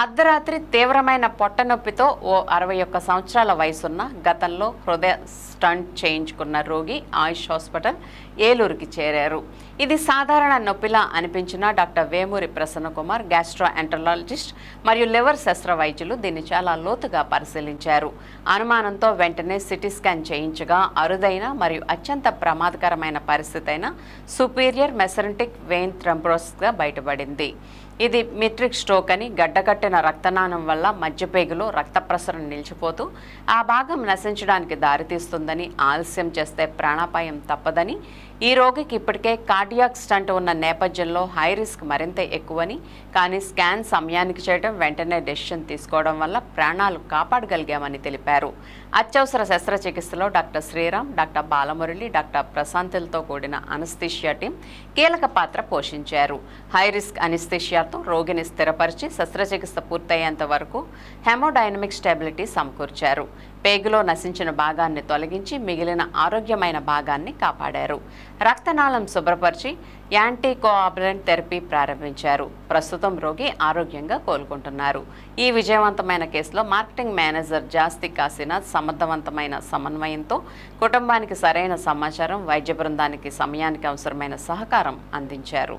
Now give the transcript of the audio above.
అర్ధరాత్రి తీవ్రమైన పొట్టనొప్పితో ఓ అరవై ఒక్క సంవత్సరాల వయసున్న గతంలో హృదయ స్టంట్ చేయించుకున్న రోగి ఆయుష్ హాస్పిటల్ ఏలూరుకి చేరారు. ఇది సాధారణ నొప్పిలా అనిపించిన doctor Vemuri Prasannakumar gastroenterologist మరియు లివర్ శస్త్ర వైద్యులు దీన్ని చాలా లోతుగా పరిశీలించారు. అనుమానంతో వెంటనే సిటీ స్కాన్ చేయించగా అరుదైన మరియు అత్యంత ప్రమాదకరమైన పరిస్థితి అయిన సుపీరియర్ మెసరంటిక్ వెయిన్ థ్రంబ్రోస్గా బయటపడింది. ఇది మెట్రిక్ స్ట్రోక్ అని గడ్డకట్టిన రక్తనాళం వల్ల మధ్యపేగులో రక్త ప్రసరణ నిలిచిపోతూ ఆ భాగం నశించడానికి దారితీస్తుందని ఆలస్యం చేస్తే ప్రాణాపాయం తప్పదని ఈ రోగికి ఇప్పటికే కార్డియాక్ స్టంట్ ఉన్న నేపథ్యంలో హై రిస్క్ మరింత ఎక్కువని కానీ స్కాన్ సమయానికి చేయడం వెంటనే డెసిషన్ తీసుకోవడం వల్ల ప్రాణాలు కాపాడగలిగామని తెలిపారు. అత్యవసర శస్త్రచికిత్సలో doctor Sriram doctor Balamurali doctor ప్రశాంతులతో కూడిన అనస్థిషియా టీం కీలక పాత్ర పోషించారు. హై రిస్క్ అనిస్థిషియాతో రోగిని స్థిరపరిచి శస్త్రచికిత్స పూర్తయ్యేంత వరకు హెమోడైనమిక్ స్టెబిలిటీ సమకూర్చారు. పేగులో నశించిన భాగాన్ని తొలగించి మిగిలిన ఆరోగ్యమైన భాగాన్ని కాపాడారు. రక్తనాళం శుభ్రపరిచి యాంటీ కోఆబులెంట్ థెరపీ ప్రారంభించారు. ప్రస్తుతం రోగి ఆరోగ్యంగా కోలుకుంటున్నారు. ఈ విజయవంతమైన కేసులో మార్కెటింగ్ మేనేజర్ జాస్తి కాసినాథ్ సమర్థవంతమైన సమన్వయంతో కుటుంబానికి సరైన సమాచారం వైద్య బృందానికి సమయానికి అవసరమైన సహకారం అందించారు.